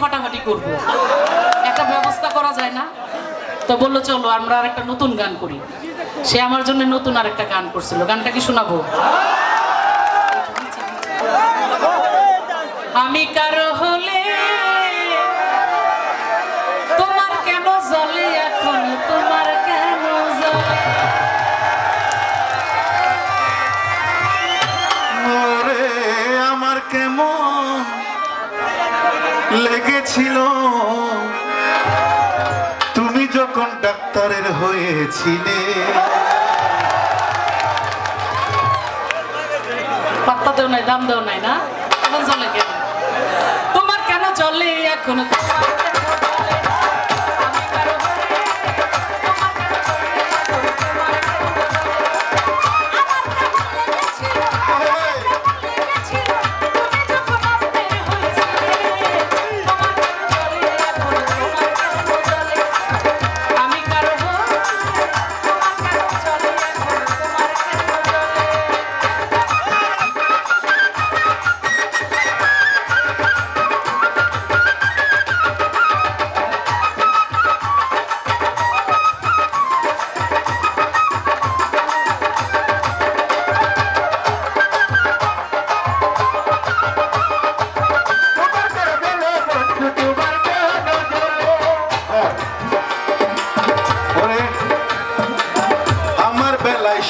ফাটাফাটি করব। একটা ব্যবস্থা করা যায় না? তো বলল, চলো, আমরা আর একটা নতুন গান করি। সে আমার জন্য নতুন আর একটা গান করছিল। গানটা কি শোনাবো? আমি কারও হলে লেগেছিল। তুমি যখন ডাক্তারের হয়েছিলে। পাত্তা দেও নাই, দাম দেও নাই না? তোমার কেন জলে এখন?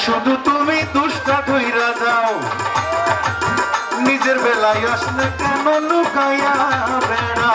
শুধু তুমি দুষ্টা ধইরা যাও। নিজের বেলায় আসলে কেন লুকাইয়া বেড়াও?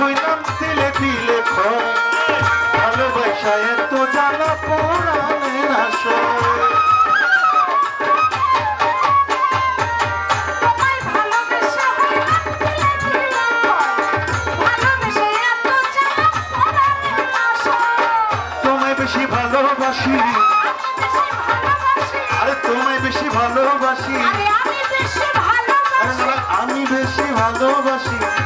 হইলাম দিলে দিলে ভয় ভালোবেসে এত আশা বেশি ভালোবাসি আমি বেশি ভালোবাসি। আরে তোমায় ভালোবাসি। বেশি ভালোবাসি আমি বেশি ভালোবাসি।